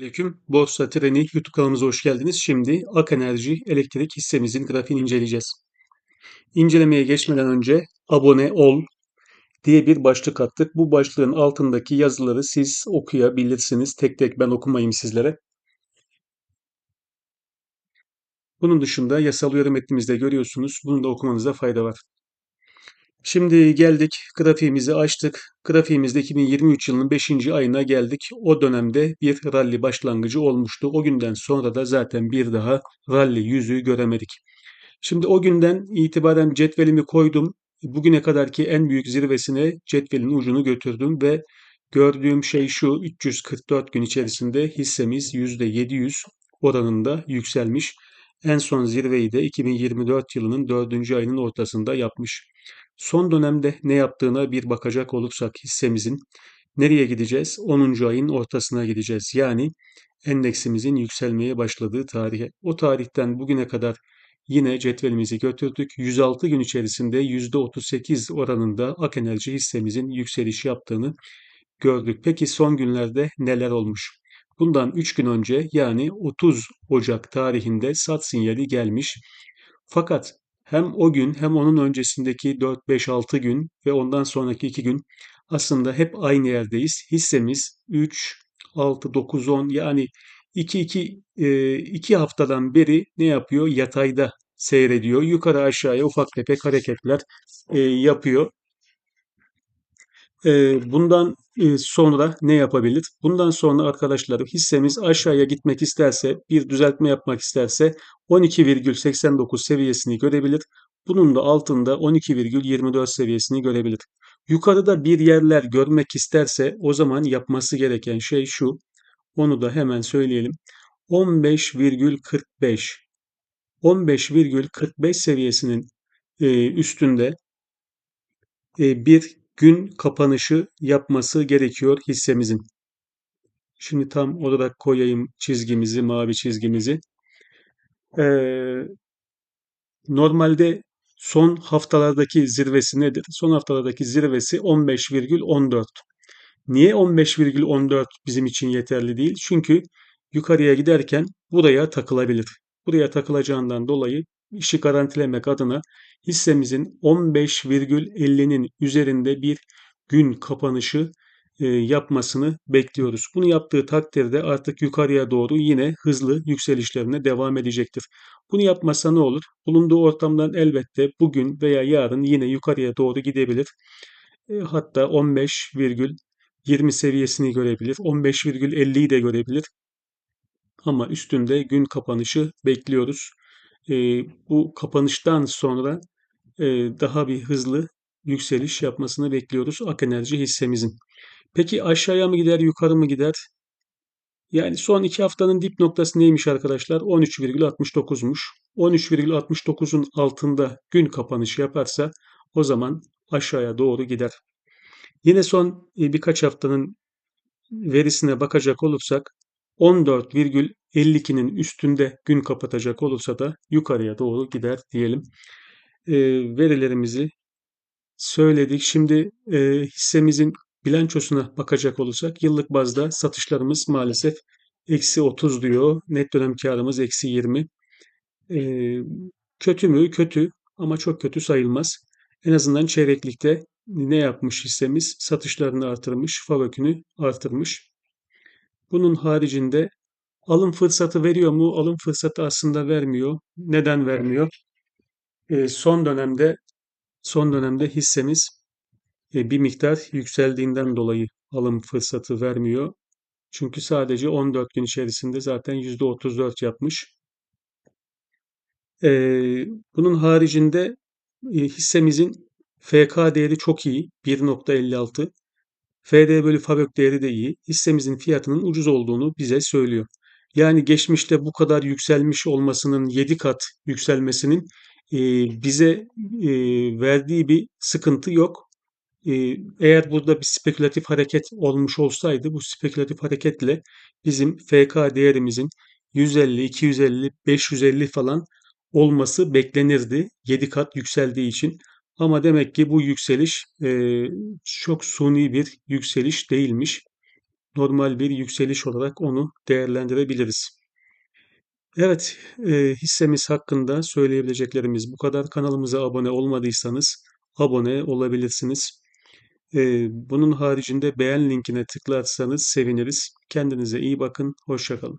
Aleyküm. Borsa Treni YouTube kanalımıza hoş geldiniz. Şimdi Ak Enerji elektrik hissemizin grafiğini inceleyeceğiz. İncelemeye geçmeden önce abone ol diye bir başlık attık. Bu başlığın altındaki yazıları siz okuyabilirsiniz. Tek tek ben okumayayım sizlere. Bunun dışında yasal uyarı metnimizde görüyorsunuz. Bunu da okumanızda fayda var. Şimdi geldik grafiğimizi açtık. Grafiğimizde 2023 yılının 5. ayına geldik. O dönemde bir rally başlangıcı olmuştu. O günden sonra da zaten bir daha rally yüzü göremedik. Şimdi o günden itibaren cetvelimi koydum. Bugüne kadarki en büyük zirvesine cetvelin ucunu götürdüm ve gördüğüm şey şu 344 gün içerisinde hissemiz %700 oranında yükselmiş. En son zirveyi de 2024 yılının 4. ayının ortasında yapmış. Son dönemde ne yaptığına bir bakacak olursak hissemizin nereye gideceğiz? 10. ayın ortasına gideceğiz. Yani endeksimizin yükselmeye başladığı tarihe. O tarihten bugüne kadar yine cetvelimizi götürdük. 106 gün içerisinde %38 oranında Ak Enerji hissemizin yükseliş yaptığını gördük. Peki son günlerde neler olmuş? Bundan 3 gün önce yani 30 Ocak tarihinde sat sinyali gelmiş. Fakat hem o gün hem onun öncesindeki 4, 5, 6 gün ve ondan sonraki 2 gün aslında hep aynı yerdeyiz. Hissemiz 3, 6, 9, 10 yani 2, 2, 2 haftadan beri ne yapıyor? Yatayda seyrediyor. Yukarı aşağıya ufak tefek hareketler e, yapıyor. Bundan sonra ne yapabilir? Bundan sonra arkadaşlar hissemiz aşağıya gitmek isterse, bir düzeltme yapmak isterse 12,89 seviyesini görebilir. Bunun da altında 12,24 seviyesini görebilir. Yukarıda bir yerler görmek isterse o zaman yapması gereken şey şu. Onu da hemen söyleyelim. 15,45 15,45 seviyesinin üstünde bir gün kapanışı yapması gerekiyor hissemizin. Şimdi tam olarak koyayım çizgimizi, mavi çizgimizi. Ee, normalde son haftalardaki zirvesi nedir? Son haftalardaki zirvesi 15,14. Niye 15,14 bizim için yeterli değil? Çünkü yukarıya giderken buraya takılabilir. Buraya takılacağından dolayı işi garantilemek adına hissemizin 15,50'nin üzerinde bir gün kapanışı e, yapmasını bekliyoruz. Bunu yaptığı takdirde artık yukarıya doğru yine hızlı yükselişlerine devam edecektir. Bunu yapmazsa ne olur? Bulunduğu ortamdan elbette bugün veya yarın yine yukarıya doğru gidebilir. E, hatta 15,20 seviyesini görebilir. 15,50'yi de görebilir. Ama üstünde gün kapanışı bekliyoruz e, bu kapanıştan sonra e, daha bir hızlı yükseliş yapmasını bekliyoruz Ak Enerji hissemizin. Peki aşağıya mı gider, yukarı mı gider? Yani son iki haftanın dip noktası neymiş arkadaşlar? 13,69'muş. 13,69'un altında gün kapanışı yaparsa o zaman aşağıya doğru gider. Yine son birkaç haftanın verisine bakacak olursak 14,52'nin üstünde gün kapatacak olursa da yukarıya doğru gider diyelim. E, verilerimizi söyledik. Şimdi e, hissemizin bilançosuna bakacak olursak yıllık bazda satışlarımız maalesef eksi 30 diyor. Net dönem karımız eksi 20. E, kötü mü? Kötü ama çok kötü sayılmaz. En azından çeyreklikte ne yapmış hissemiz? Satışlarını artırmış, fabökünü artırmış. Bunun haricinde alım fırsatı veriyor mu? Alım fırsatı aslında vermiyor. Neden vermiyor? E, son dönemde son dönemde hissemiz e, bir miktar yükseldiğinden dolayı alım fırsatı vermiyor. Çünkü sadece 14 gün içerisinde zaten %34 yapmış. E, bunun haricinde e, hissemizin FK değeri çok iyi. 1.56. FD bölü Fabök değeri de iyi. Hissemizin fiyatının ucuz olduğunu bize söylüyor. Yani geçmişte bu kadar yükselmiş olmasının 7 kat yükselmesinin e, bize e, verdiği bir sıkıntı yok. E, eğer burada bir spekülatif hareket olmuş olsaydı bu spekülatif hareketle bizim FK değerimizin 150, 250, 550 falan olması beklenirdi 7 kat yükseldiği için. Ama demek ki bu yükseliş e, çok suni bir yükseliş değilmiş. normal bir yükseliş olarak onu değerlendirebiliriz. Evet, e, hissemiz hakkında söyleyebileceklerimiz bu kadar. Kanalımıza abone olmadıysanız abone olabilirsiniz. E, bunun haricinde beğen linkine tıklarsanız seviniriz. Kendinize iyi bakın, hoşça kalın.